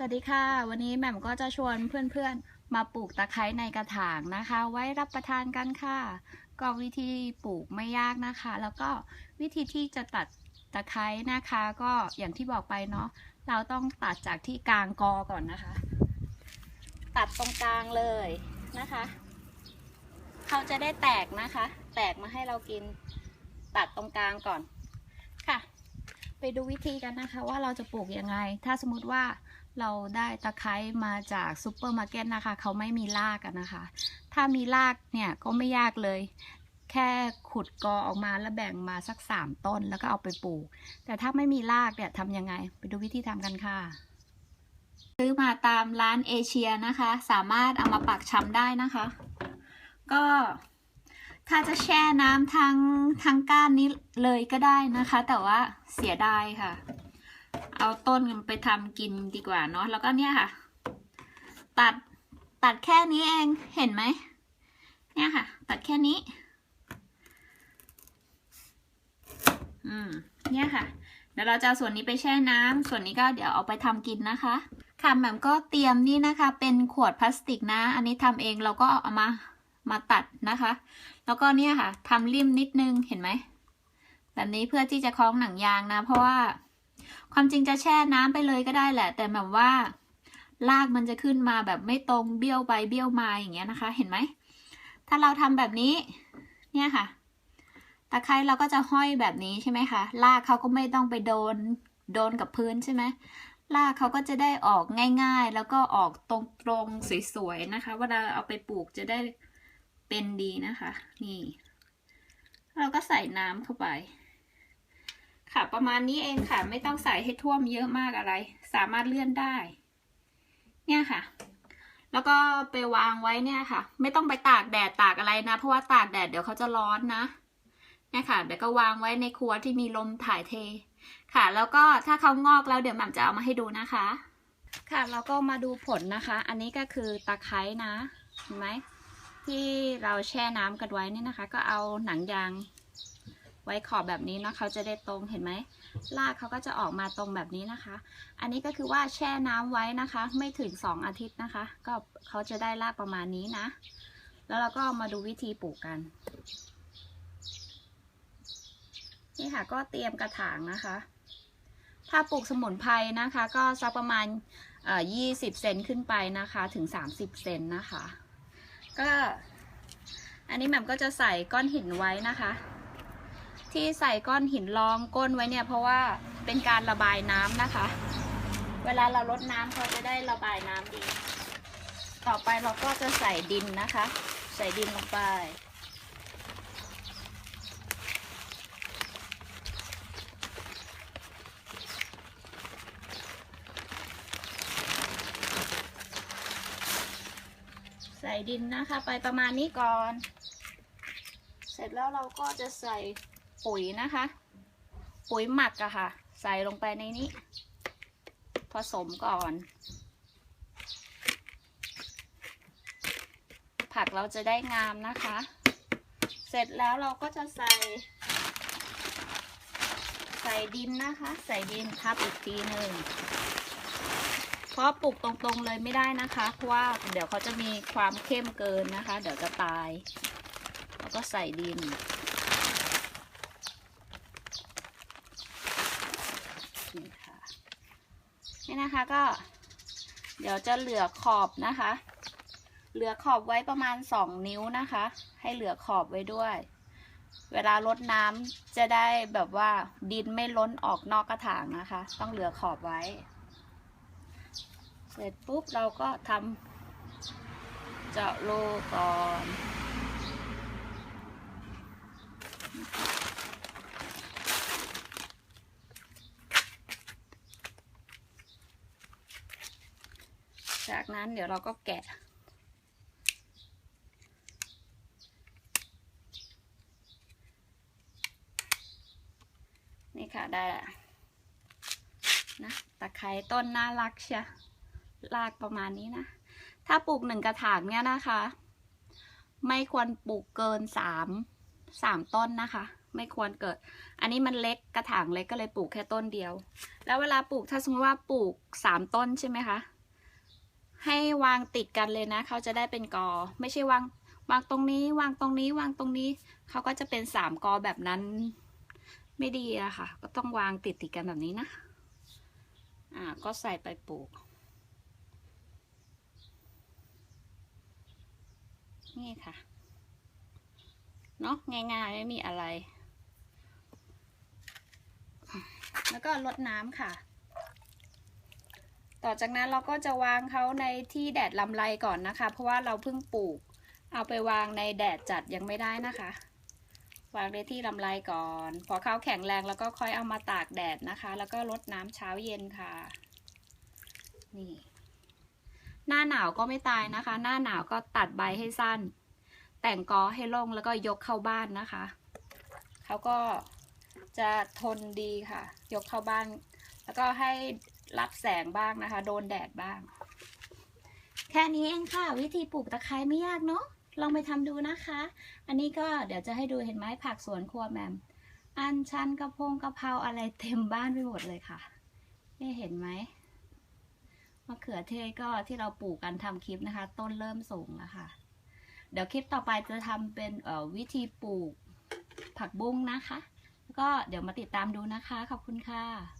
สวัสดีค่ะ วันนี้แหม่มก็จะชวนเพื่อนๆ มาปลูกตะไคร้ในกระถางนะคะ ไว้รับประทานกันค่ะ ก็วิธีปลูกไม่ยากนะคะ แล้วก็วิธีที่จะตัดตะไคร้นะคะ ก็อย่างที่บอกไปเนาะเราต้องตัดจากที่กลางกอก่อนนะคะ ตัดตรงกลางเลยนะคะ เขาจะได้แตกนะคะ แตกมาให้เรากินตัดตรงกลางก่อนค่ะ ไปดูวิธีกันนะคะว่าเราจะปลูกยังไง ถ้าสมมติว่า เราได้ตะไคร้มาจากซูเปอร์มาร์เก็ตนะคะ เขาไม่มีรากนนะคะ ถ้ามีรากเนี่ยก็ไม่ยากเลย แค่ขุดกอออกมาแล้วแบ่งมาสักสามต้นแล้วก็เอาไปปลูก แต่ถ้าไม่มีรากเนี่ยทำยังไง ไปดูวิธีทำกันค่ะ ซื้อมาตามร้านเอเชียนะคะ สามารถเอามาปักชำได้นะคะ ก็ถ้าจะแช่น้ำทั้งทั้งก้านนี้เลยก็ได้นะคะ แต่ว่าเสียดายค่ะ เอาต้นไปทำกินดีกว่าเนาะแล้วก็เนี่ยค่ะ ตัดตัดแค่นี้เองเห็นไหมเนี่ยค่ะ ตัดแค่นี้ อืมเนี่ยค่ะ เดี๋ยวเราจะส่วนนี้ไปแช่น้ำส่วนนี้ก็เดี๋ยวเอาไปทำกินนะคะ ค่ะแหม่มก็เตรียมนี่นะคะ เป็นขวดพลาสติกนะ อันนี้ทำเองเราก็เอามามาตัดนะคะ แล้วก็เนี่ยค่ะทำริมนิดนึงเห็นไหมแบบนี้เพื่อที่จะคล้องหนังยางนะ เพราะว่า ความจริงจะแช่น้ำไปเลยก็ได้แหละ แต่แบบว่ารากมันจะขึ้นมาแบบไม่ตรงเบี้ยวไปเบี้ยวมาอย่างเงี้ยนะคะ เห็นไหม ถ้าเราทำแบบนี้ เนี่ยค่ะ ตะไคร้เราก็จะห้อยแบบนี้ใช่ไหมคะรากเขาก็ไม่ต้องไปโดนโดนกับพื้นใช่ไหมรากเขาก็จะได้ออกง่าย ๆ แล้วก็ออกตรงๆสวยๆนะคะเวลาเอาไปปลูกจะได้เป็นดีนะคะ นี่ เราก็ใส่น้ำเข้าไป ค่ะ ประมาณนี้เองค่ะ ไม่ต้องใส่ให้ท่วมเยอะมากอะไร สามารถเลื่อนได้ เนี่ยค่ะ แล้วก็ไปวางไว้เนี่ยค่ะ ไม่ต้องไปตากแดดตากอะไรนะ เพราะว่าตากแดดเดี๋ยวเขาจะร้อนนะเนี่ยค่ะ เดี๋ยวก็วางไว้ในครัวที่มีลมถ่ายเท ค่ะ แล้วก็ถ้าเขางอกแล้วเดี๋ยวหม่ำจะเอามาให้ดูนะคะ ค่ะแล้วก็มาดูผลนะคะ อันนี้ก็คือตะไคร้นะ เห็นไหมที่เราแช่น้ำกันไว้นี่นะคะ ก็เอาหนังยาง ไว้ขอบแบบนี้เนาะเขาจะได้ตรงเห็นไหมรากเขาก็จะออกมาตรงแบบนี้นะคะ อันนี้ก็คือว่าแช่น้ำไว้นะคะ ไม่ถึงสองอาทิตย์นะคะ ก็เขาจะได้รากประมาณนี้นะ แล้วเราก็มาดูวิธีปลูกกัน นี่ค่ะก็เตรียมกระถางนะคะ ถ้าปลูกสมุนไพรนะคะ ก็สักประมาณยี่สิบเซนขึ้นไปนะคะถึงสามสิบเซนนะคะ ก็อันนี้แหม่มก็จะใส่ก้อนหินไว้นะคะ ที่ใส่ก้อนหินรองก้นไว้เนี่ยเพราะว่าเป็นการระบายน้ำนะคะ เวลาเราลดน้ำเขาจะได้ระบายน้ำดี ต่อไปเราก็จะใส่ดินนะคะ ใส่ดินลงไป ใส่ดินนะคะ ไปประมาณนี้ก่อน เสร็จแล้วเราก็จะใส่ ปุ๋ยนะคะ ปุ๋ยหมักอะค่ะ ใส่ลงไปในนี้ ผสมก่อน ผักเราจะได้งามนะคะ เสร็จแล้วเราก็จะใส่ ใส่ดินนะคะ ใส่ดินทับอีกทีหนึ่งเพราะปลูกตรงๆเลยไม่ได้นะคะ เพราะว่าเดี๋ยวเขาจะมีความเข้มเกินนะคะ เดี๋ยวจะตาย แล้วก็ใส่ดิน นี่ค่ะนี่นะคะก็ เดี๋ยวจะเหลือขอบนะคะ เหลือขอบไว้ประมาณสองนิ้วนะคะ ให้เหลือขอบไว้ด้วย เวลารดน้ำจะได้แบบว่าดินไม่ล้นออกนอกกระถางนะคะ ต้องเหลือขอบไว้ เสร็จปุ๊บเราก็ทำเจาะรูก่อน จากนั้นเดี๋ยวเราก็แกะ นี่ค่ะได้ละนะตะไคร้ต้นน่ารักเชียรากประมาณนี้นะ ถ้าปลูกหนึ่งกระถางเนี่ยนะคะ ไม่ควรปลูกเกินสามสามต้นนะคะ ไม่ควรเกิด อันนี้มันเล็กกระถางเล็กก็เลยปลูกแค่ต้นเดียว แล้วเวลาปลูกถ้าสมมติว่าปลูกสามต้นใช่ไหมคะ ให้วางติดกันเลยนะ เขาจะได้เป็นกอ ไม่ใช่วางวางตรงนี้ วางตรงนี้ วางตรงนี้ เขาก็จะเป็นสามกอแบบนั้น ไม่ดีอะค่ะ ก็ต้องวางติดติดกันแบบนี้นะ อ่า ก็ใส่ไปปลูก นี่ค่ะ เนาะง่ายๆ ไม่มีอะไร แล้วก็ลดน้ำค่ะ ต่อจากนั้นเราก็จะวางเขาในที่แดดลำไรก่อนนะคะ เพราะว่าเราเพิ่งปลูก เอาไปวางในแดดจัดยังไม่ได้นะคะ วางในที่ลำไรก่อน พอเขาแข็งแรงแล้วก็ค่อยเอามาตากแดดนะคะ แล้วก็รดน้ำเช้าเย็นค่ะ นี่ หน้าหนาวก็ไม่ตายนะคะ หน้าหนาวก็ตัดใบให้สั้น แต่งกอให้ลงแล้วก็ยกเข้าบ้านนะคะเขาก็จะทนดีค่ะ ยกเข้าบ้าน แล้วก็ให้ รับแสงบ้างนะคะ โดนแดดบ้าง แค่นี้เองค่ะ วิธีปลูกตะไคร้ไม่ยากเนาะลองไปทำดูนะคะ อันนี้ก็เดี๋ยวจะให้ดูเห็นไหมผักสวนครัวแมมอันชันกระพงกระเพราอะไรเต็มบ้านไปหมดเลยค่ะนี่เห็นไหมมะเขือเทศก็ที่เราปลูกกันทำคลิปนะคะ ต้นเริ่มสูงแล้วค่ะ เดี๋ยวคลิปต่อไปจะทำเป็นวิธีปลูกผักบุ้งนะคะ แล้วก็เดี๋ยวมาติดตามดูนะคะ ขอบคุณค่ะ